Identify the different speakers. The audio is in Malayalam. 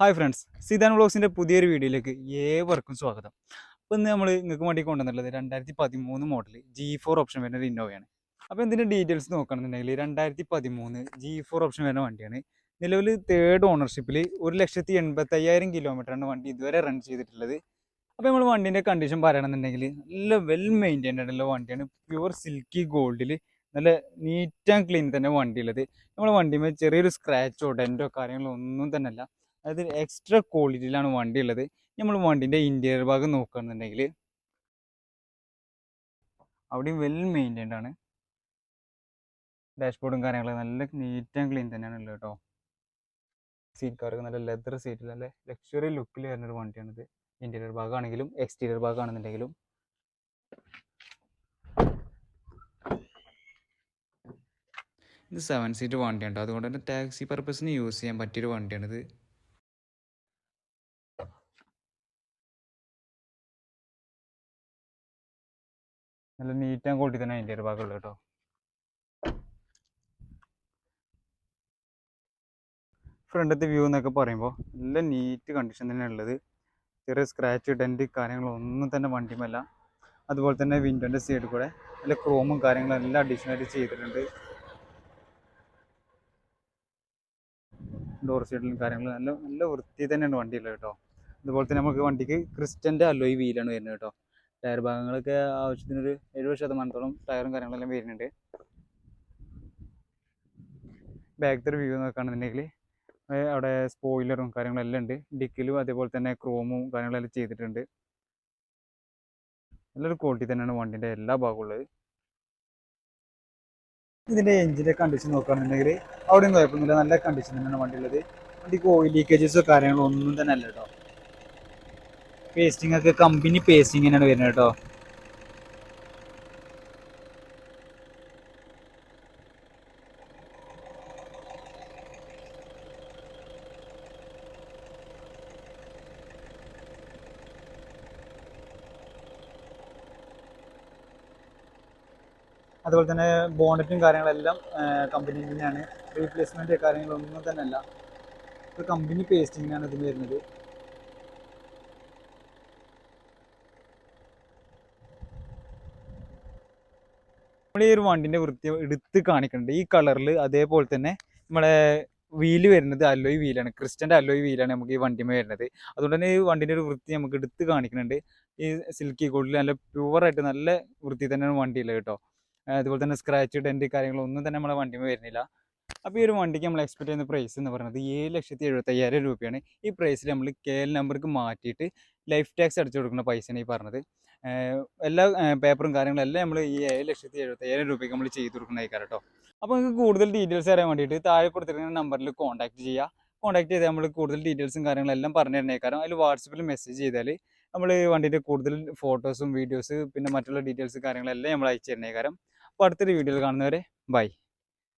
Speaker 1: ഹായ് ഫ്രണ്ട്സ് സീതാൻ വ്ളോഗ്സിന്റെ പുതിയൊരു വീഡിയോയിലേക്ക് ഏവർക്കും സ്വാഗതം. അപ്പോൾ ഇന്ന് നമ്മൾ നിങ്ങൾക്ക് വേണ്ടി കൊണ്ടുവന്നിട്ടുള്ളത് രണ്ടായിരത്തി പതിമൂന്ന് മോഡൽ ജി ഫോർ ഓപ്ഷൻ വരുന്ന ഒരു ഇന്നോവയാണ് അപ്പോൾ ഇതിന്റെ ഡീറ്റെയിൽസ് നോക്കുകയാണെന്നുണ്ടെങ്കിൽ രണ്ടായിരത്തി പതിമൂന്ന് ജി ഫോർ ഓപ്ഷൻ വരുന്ന വണ്ടിയാണ്. നിലവിൽ തേർഡ് ഓണർഷിപ്പിൽ ഒരു ലക്ഷത്തി എൺപത്തയ്യായിരം കിലോമീറ്ററാണ് വണ്ടി ഇതുവരെ റൺ ചെയ്തിട്ടുള്ളത്. അപ്പോൾ നമ്മൾ വണ്ടീന്റെ കണ്ടീഷൻ പറയണമെന്നുണ്ടെങ്കിൽ നല്ല വെൽ മെയിന്റൈൻഡ് ആയിട്ടുള്ള വണ്ടിയാണ്. പ്യുവർ സിൽക്കി ഗോൾഡിൽ നല്ല നീറ്റ് ആൻഡ് ക്ലീൻ തന്നെ വണ്ടിയുള്ളത്. നമ്മൾ വണ്ടിമേൽ ചെറിയൊരു സ്ക്രാച്ചോ ഡെന്റോ കാര്യങ്ങളോ ഒന്നും തന്നെ അല്ല അതായത് എക്സ്ട്രാ ക്വാളിറ്റിയിലാണ് വണ്ടി ഉള്ളത് നമ്മൾ വണ്ടിന്റെ ഇന്റീരിയർ ഭാഗം നോക്കുകയാണെന്നുണ്ടെങ്കിൽ അവിടെയും വെൽ മെയിന്റൈൻഡ് ആണ്. ഡാഷ്ബോർഡും കാര്യങ്ങളൊക്കെ നല്ല നീറ്റ് ആൻഡ് ക്ലീൻ തന്നെയാണ് ഉള്ളത് കേട്ടോ സീറ്റ് കാർക്ക് നല്ല ലെതർ സീറ്റിൽ നല്ല ലക്ഷറി ലുക്കിൽ വരുന്ന ഒരു വണ്ടിയാണിത്. Interior ഭാഗമാണെങ്കിലും exterior ഭാഗമാണെന്നുണ്ടെങ്കിലും. ഇത് സെവൻ സീറ്റ് വണ്ടിയാണ് അതുകൊണ്ട് തന്നെ ടാക്സി പർപ്പസിന് യൂസ് ചെയ്യാൻ പറ്റിയൊരു വണ്ടിയാണിത്. നല്ല നീറ്റ് ആൻഡ് ക്വാളിറ്റി തന്നെ അതിന്റെ ഒരു ഭാഗമുള്ളത് കേട്ടോ. ഫ്രണ്ടത്തെ വ്യൂ എന്നൊക്കെ പറയുമ്പോൾ നല്ല നീറ്റ് കണ്ടീഷൻ തന്നെയാണ് ഉള്ളത്. ചെറിയ സ്ക്രാച്ച് ഡെന്റ് കാര്യങ്ങളൊന്നും തന്നെ വണ്ടിയുമല്ല അതുപോലെ തന്നെ വിൻഡോന്റെ സൈഡിൽ കൂടെ നല്ല ക്രോമും കാര്യങ്ങളും എല്ലാം അഡീഷണൽ ആയിട്ട് ചെയ്തിട്ടുണ്ട്. ഡോർ സൈഡിലും കാര്യങ്ങളും നല്ല നല്ല വൃത്തി തന്നെയാണ് വണ്ടിയുള്ളത് കേട്ടോ. അതുപോലെ തന്നെ നമുക്ക് വണ്ടിക്ക് ക്രിസ്റ്റന്റെ അലോയ് വീലാണ് വരുന്നത് കേട്ടോ. ടയർ ഭാഗങ്ങളൊക്കെ ആവശ്യത്തിനൊരു എഴുപത് ശതമാനത്തോളം ടയറും കാര്യങ്ങളെല്ലാം വരുന്നുണ്ട്. ബാക്കത്തെ വ്യൂ നോക്കുകയാണെന്നുണ്ടെങ്കിൽ അവിടെ സ്പോയിലറും കാര്യങ്ങളെല്ലാം ഉണ്ട്. ഡിക്കിലും അതേപോലെ തന്നെ ക്രോമും കാര്യങ്ങളെല്ലാം ചെയ്തിട്ടുണ്ട്. നല്ലൊരു ക്വാളിറ്റി തന്നെയാണ് വണ്ടിന്റെ എല്ലാ ഭാഗവും ഉള്ളത്. ഇതിന്റെ എഞ്ചിന്റെ കണ്ടീഷൻ നോക്കുകയാണെന്നുണ്ടെങ്കിൽ അവിടെയും കുഴപ്പമൊന്നുമില്ല. നല്ല കണ്ടീഷൻ തന്നെയാണ് വണ്ടി ഉള്ളത് വണ്ടിക്ക് ഓയിൽ ലീക്കേജസോ കാര്യങ്ങളോ ഒന്നും തന്നെ അല്ല കേട്ടോ. പേസ്റ്റിംഗ് ഒക്കെ കമ്പനി പേസ്റ്റിംഗ് തന്നെയാണ് വരുന്നത് കേട്ടോ. അതുപോലെ തന്നെ ബോണറ്റും കാര്യങ്ങളെല്ലാം കമ്പനി തന്നെയാണ്. റീപ്ലേസ്മെന്റ് കാര്യങ്ങളൊന്നും തന്നെ അല്ല കമ്പനി പേസ്റ്റിങ്ങിനാണ് ഇതിന് വരുന്നത്. നമ്മൾ ഈ ഒരു വണ്ടിന്റെ വൃത്തി എടുത്ത് കാണിക്കുന്നുണ്ട് ഈ കളറിൽ അതേപോലെ തന്നെ നമ്മളെ വീൽ വരുന്നത് അലോയ് വീലാണ് ക്രിസ്റ്റന്റെ അലോയ് വീലാണ് നമുക്ക് ഈ വണ്ടിമേ വരുന്നത്. അതുകൊണ്ട് തന്നെ ഈ വണ്ടിന്റെ ഒരു വൃത്തി നമുക്ക് എടുത്ത് കാണിക്കുന്നുണ്ട് ഈ സിൽക്കി ഗോൾഡിൽ നല്ല പ്യുവറായിട്ട് നല്ല വൃത്തി തന്നെയാണ് വണ്ടിയുള്ളത് കേട്ടോ. അതുപോലെ തന്നെ സ്ക്രാച്ച് ഡെന്റ് കാര്യങ്ങളൊന്നും തന്നെ നമ്മളെ വണ്ടിമേ വരുന്നില്ല. അപ്പോൾ ഈ ഒരു വണ്ടിക്ക് നമ്മൾ എക്സ്പെക്ട് ചെയ്യുന്ന പ്രൈസ് എന്ന് പറയുന്നത് ഏഴ് ലക്ഷത്തി എഴുപത്തയ്യായിരം രൂപയാണ്. ഈ പ്രൈസിൽ നമ്മൾ കെ എൽ നമ്പർക്ക് മാറ്റിയിട്ട് ലൈഫ് ടാക്സ് അടിച്ചു കൊടുക്കുന്ന പൈസയാണ് ഈ പറഞ്ഞത്. എല്ലാ പേപ്പറും കാര്യങ്ങളും എല്ലാം നമ്മൾ ഈ ഏഴ് ലക്ഷത്തി എഴുപത്തയ്യായിരം രൂപയ്ക്ക് നമ്മൾ ചെയ്ത് കൊടുക്കുന്നതായിരിക്കാം കേട്ടോ. അപ്പോൾ നിങ്ങൾക്ക് കൂടുതൽ ഡീറ്റെയിൽസ് അറിയാൻ വേണ്ടിയിട്ട് താഴെ കൊടുത്തിരിക്കുന്ന നമ്പറിൽ കോൺടാക്ട് ചെയ്യുക കോൺടാക്ട് ചെയ്താൽ നമ്മൾ കൂടുതൽ ഡീറ്റെയിൽസും കാര്യങ്ങളെല്ലാം പറഞ്ഞു തരുന്നേക്കാരം അതിൽ വാട്സപ്പിൽ മെസ്സേജ് ചെയ്താൽ നമ്മൾ വണ്ടിയുടെ കൂടുതൽ ഫോട്ടോസും വീഡിയോസ് പിന്നെ മറ്റുള്ള ഡീറ്റെയിൽസ് കാര്യങ്ങളെല്ലാം നമ്മൾ അയച്ചു തരുന്നേക്കാരം അപ്പോൾ അടുത്തൊരു വീഡിയോയിൽ കാണുന്നവരെ ബൈ